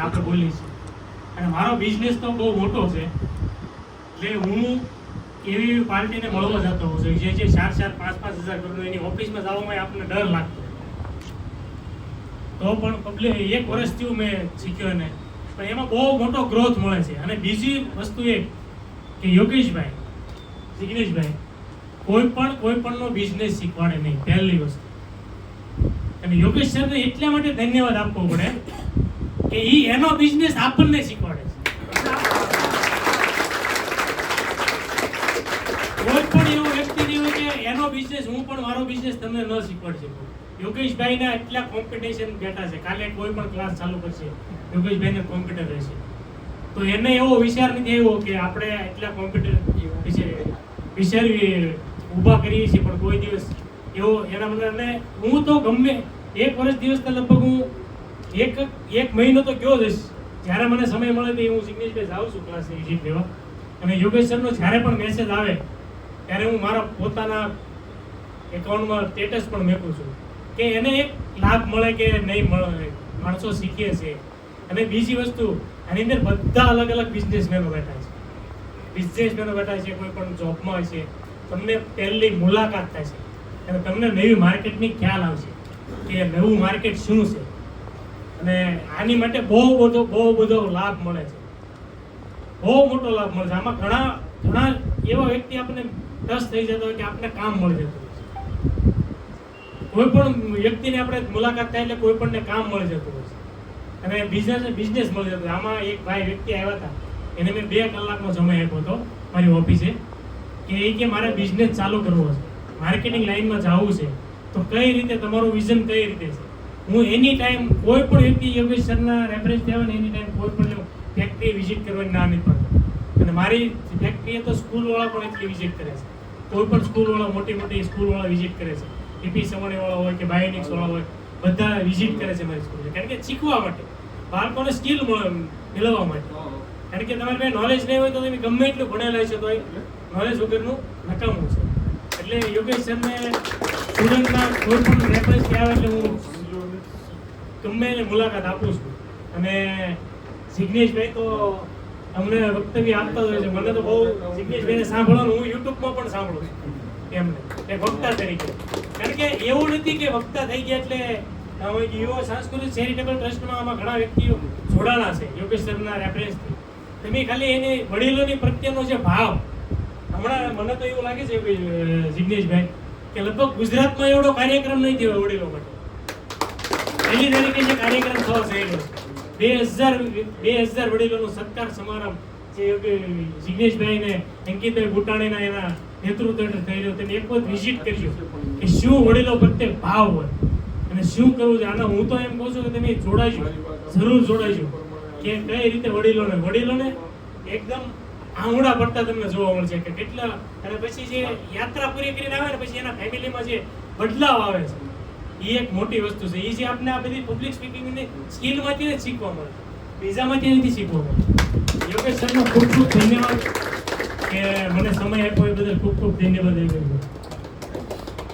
આપણે બોલી છે અને મારો બિઝનેસ તો બહુ મોટો છે. એટલે હું એવી એવી પાર્ટીને મળવા જતો હોઉં છું. જે જે ચાર ચાર પાંચ પાંચ હજાર કરોડ એની ઓફિસમાં જવામાં આપણને ડર લાગતો તો પણ પબ્લિક એક વર્ષ થયું મેં શીખ્યો એને. પણ એમાં બહુ મોટો ગ્રોથ મળે છે. અને બીજી વસ્તુ એ કે યોગેશભાઈ, જિગ્નેશભાઈ, કોઈ પણ, કોઈ પણનો બિઝનેસ શીખવાડે નહીં. પહેલી વસ્તુ. અને યોગેશ સરને એટલા માટે ધન્યવાદ આપવો પડે કે ઈ એનો બિઝનેસ આપણને શીખવાડે છે. કોઈ પણ એવો વ્યક્તિ નહીં હોય કે એનો બિઝનેસ હું પણ મારો બિઝનેસ તમને ન શીખવાડી શકું. યોગેશભાઈના એટલા કોમ્પિટિશન બેઠા છે. કાલે કોઈ પણ ક્લાસ ચાલુ કરશે, યોગેશભાઈને કોમ્પ્યુટર રહેશે. તો એને એવો વિચાર નથી આવ્યો કે આપણે એટલા કોમ્પ્યુટર વિશે વિચારવી ઊભા કરીએ છીએ. પણ કોઈ દિવસ એવો, એના મને હું તો ગમે, એક વર્ષ દિવસ તો લગભગ હું એક એક મહિનો તો ગયો જઈશ જ્યારે મને સમય મળે તો હું સિગ્નેચભાઈ જાઉં છું ક્લાસ વિઝિટ લેવા. અને યોગેશ સરનો જ્યારે પણ મેસેજ આવે, ત્યારે હું મારા પોતાના એકાઉન્ટમાં સ્ટેટસ પણ મેકું છું. કે એને એક લાભ મળે કે નહીં મળે, માણસો શીખીએ છે. અને બીજી વસ્તુ આની અંદર બધા અલગ અલગ બિઝનેસમેનો બેઠા છે. બિઝનેસમેનો બેઠા છે, કોઈ પણ જોબમાં છે. તમને પહેલી મુલાકાત થાય છે. અને તમને નવી માર્કેટની ખ્યાલ આવશે કે નવું માર્કેટ શું છે. અને આની માટે બહુ બધો બહુ બધો લાભ મળે છે. બહુ મોટો લાભ મળે છે. આમાં ઘણા ઘણા એવા વ્યક્તિ આપણને ટચ થઈ જતો હોય કે આપણને કામ મળી જતું હોય કોઈ પણ વ્યક્તિને આપણે મુલાકાત થાય એટલે કોઈ પણને કામ મળી જતું હોય છે. અને બિઝનેસ બિઝનેસ મળી જતો આમાં એક ભાઈ વ્યક્તિ આવ્યા હતા. એને મેં બે કલાકનો સમય આપ્યો હતો મારી ઓફિસે કે એ કે મારે બિઝનેસ ચાલુ કરવો છે માર્કેટિંગ લાઈનમાં જવું છે. તો કઈ રીતે તમારું વિઝન કઈ રીતે છે? હું એની ટાઈમ કોઈ પણ વ્યક્તિ યોગેશ સરના રેફરન્સ ને એની ટાઈમ કોઈ પણ ફેક્ટરી વિઝિટ કરવાની ના નથી પડતો અને મારી ફેક્ટરીએ તો સ્કૂલવાળા પણ એટલી વિઝિટ કરે છે. કોઈ પણ સ્કૂલવાળા મોટી મોટી સ્કૂલવાળા વિઝિટ કરે છે. ઈપી વાળા હોય કે બાયોનિક્સવાળા હોય, બધા વિઝિટ કરે છે મારી સ્કૂલ કારણ કે શીખવા માટે, બાળકોને સ્કિલ મેળવવા માટે. કારણ કે તમારે પાસે નોલેજ નહીં હોય તો તમે ગમે એટલું ભણેલા છે તો નોલેજ વગરનું નકામું છે. એટલે યોગેશ સરને સ્ટુડન્ટના કોઈ પણ રેફરન્સ આવે એટલે હું ગમે એને મુલાકાત આપું છું. અને જિગ્નેશભાઈ તો અમને વક્તવ્ય આપતા હોય છે. મને તો બહુ જિગ્નેશભાઈને સાંભળવાનું હું યુટ્યુબમાં પણ સાંભળું છું એમને. એ વક્તા તરીકે. કારણ કે એવું નથી કે વક્તા થઈ ગયા એટલે યુવા સાંસ્કૃતિક ચેરિટેબલ ટ્રસ્ટમાં આમાં ઘણા વ્યક્તિઓ જોડાણા છે. યોગેશ સરના રેફરન્સથી તમે ખાલી એની વડીલોની પ્રત્યેનો જે ભાવ, હમણાં મને તો એવું લાગે છે જિગ્નેશભાઈ, કે લગભગ ગુજરાતમાં એવડો કાર્યક્રમ નહીં થયો વડીલો માટે. પહેલી તરીકે કાર્યક્રમ થવા જઈ બે હજાર બે હજાર વડીલોનો સત્કાર સમારંભ જે જિગ્નેશભાઈને, અંકિતભાઈ બુટાણીના એના નેતૃત્વ થઈ તેને એક વખત વિઝિટ કે શું વડીલો પ્રત્યે ભાવ હોય. અને શું કરવું છે? આના હું તો એમ કહું છું કે તમે જોડાજો, જરૂર જોડાજો કે કઈ રીતે વડીલોને વડીલોને એકદમ આંગળા પડતા તમને જોવા મળશે કે કેટલા, અને પછી જે યાત્રા પૂરી કરીને આવે ને પછી એના ફેમિલીમાં જે બદલાવ આવે છે. એ એક મોટી વસ્તુ છે. એ જે આપણે આ બધી પબ્લિક સ્પીકિંગની સ્કિલમાંથી જ શીખવા મળે. બીજામાંથી નથી શીખવા મળે. યોગેશ સરનો ખૂબ ખૂબ ધન્યવાદ કે મને સમય આપ્યો એ બદલ ખૂબ ખૂબ ધન્યવાદ. એ